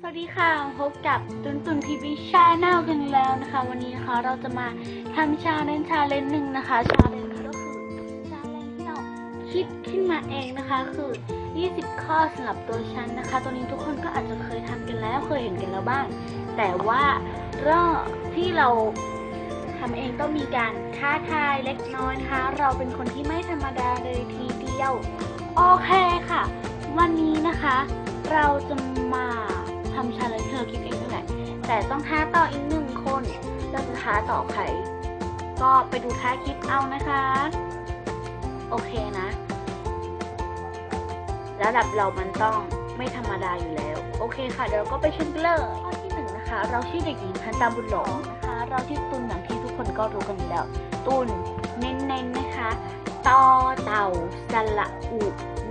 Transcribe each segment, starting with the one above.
สวัสดีค่ะพบกับตุนตุนทีวีชาแนลกันแล้วนะคะ วันนี้นะคะเราจะมาทำชาเลนจ์ชาเลนจ์หนึ่งนะคะชาเลนจ์ก็คือชาเลนจ์ที่เราคิดขึ้นมาเองนะคะ คือ 20 ข้อสำหรับตัวฉันนะคะ ตัวนี้ทุกคนก็อาจจะเคยทำกันแล้วเคยเห็นกันแล้วบ้าง แต่ว่ารอบที่เราทำเองต้องมีการท้าทายเล็กน้อยนะคะ เราเป็นคนที่ไม่ธรรมดาเลยทีเดียวโอเคค่ะ วันนี้นะคะ เราจะมา ทำชาเลนจ์เราคิดเองนั่นแหละแต่ต้องท้าต่ออีกหนึ่งคนเราจะท้าต่อใครก็ไปดูท้ายคลิปเอานะคะ โอเคนะ ระดับเรามันต้องไม่ธรรมดาอยู่แล้ว โอเคค่ะ เดี๋ยวเราก็ไปเชิญกันเลยข้อที่หนึ่งนะคะ เราชื่อเด็กหญิงพันตาบุญหลงนะคะ เราชื่อตุนอย่างที่ทุกคนก็รู้กันอยู่แล้ว ตุนเน้นๆนะคะตอเต่าสระอุ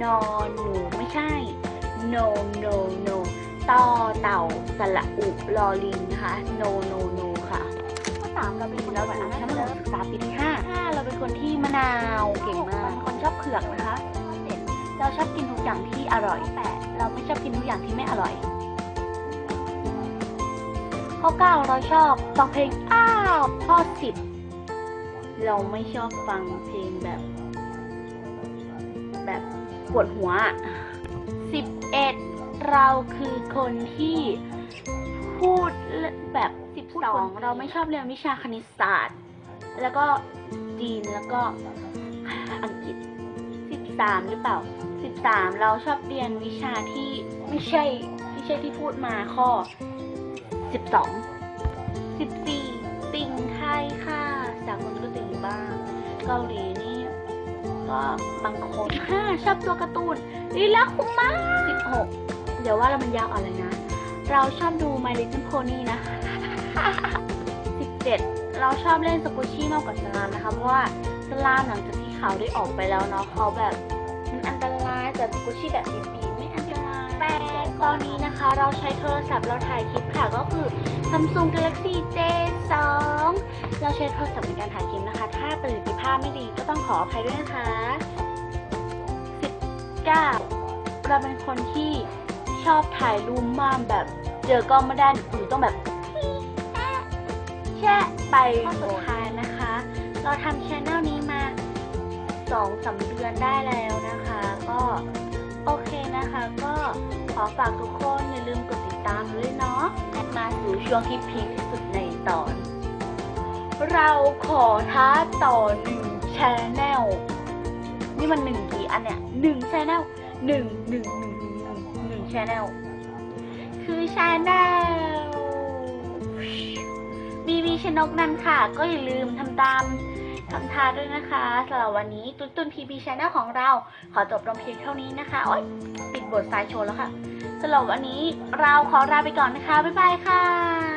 นอหนูไม่ใช่ no no no ต่อเต่าสระอุลอลิงนะคะ no no no ค่ะข้อสามเราเป็นคนเราแบบนั้นเราศึกษาปีที่ห้าห้าเราเป็นคนที่มะนาวเก่งมากเป็นคนชอบเผือกนะคะเจ็ดเราชอบกินทุกอย่างที่อร่อยแปดเราไม่ชอบกินทุกอย่างที่ไม่อร่อย ข้อเก้าเราชอบฟังเพลงอ้าวข้อสิบเราไม่ชอบฟังเพลงแบบ แบบปวดหัวสิบเอ็ด เราคือคนที่พูดแบบสิบสองเราไม่ชอบเรียนวิชาคณิตศาสตร์ แล้วก็จีนแล้วก็อังกฤษสิบสามหรือเปล่าสิบสามเราชอบเรียนวิชาที่ไม่ใช่ไม่ใช่ที่พูดมาข้อสิบสองสิบสี่ติ่งไทยค่ะสากลก็ติ่งอยู่บ้าง เกาหลีนี่ก็บางคนห้าชอบตัวการ์ตูนลีลาคุมาสิบหก เดี๋ยวว่าเรามันยาวอะไรนะ เราชอบดู My Little Pony นะสิบเจ็ดเราชอบเล่นสกูชี่มากกว่าสลามนะคะ เพราะว่าสลามหลังจากที่เขาได้ออกไปแล้วเนาะเขาแบบมันอันตรายแต่สกูชี่แบบปีๆไม่อันตรายแต่ตอนนี้นะคะเราใช้โทรศัพท์เราถ่ายคลิปค่ะก็คือ Samsung Galaxy J2 เราใช้โทรศัพท์ในการถ่ายคลิปนะคะ ถ้าประสิทธิภาพไม่ดีก็ต้องขออภัยด้วยนะคะ 19เราเป็นคนที่ ชอบถ่ายรูปมากแบบ เจอกล้องไม่ได้หรือต้องแบบแช่ไปข้อสุดท้ายนะคะ เราทำชแนลนี้มาสองสามเดือนได้แล้วนะคะ ก็โอเคนะคะ ก็ขอฝากทุกคนอย่าลืมกดติดตามด้วยเนาะมาสู่ช่วงที่พีคที่สุดในตอน เราขอท้าต่อหนึ่งชแนลนี่มันหนึ่งกี่อันเนี่ยหนึ่งชแนลหนึ่งหนึ่งหนึ่ง ชาแนลคือชาแนลบีบีชนกนันค่ะ ก็อย่าลืมทำตามทำทาด้วยนะคะสำหรับวันนี้ตุนตุนทีบีชแนลของเรา ขอจบลงเพียงเท่านี้นะคะโอ๊ยปิดบทสายโชว์แล้วค่ะสำหรับวันนี้เราขอลาไปก่อนนะคะ บ๊ายบายค่ะ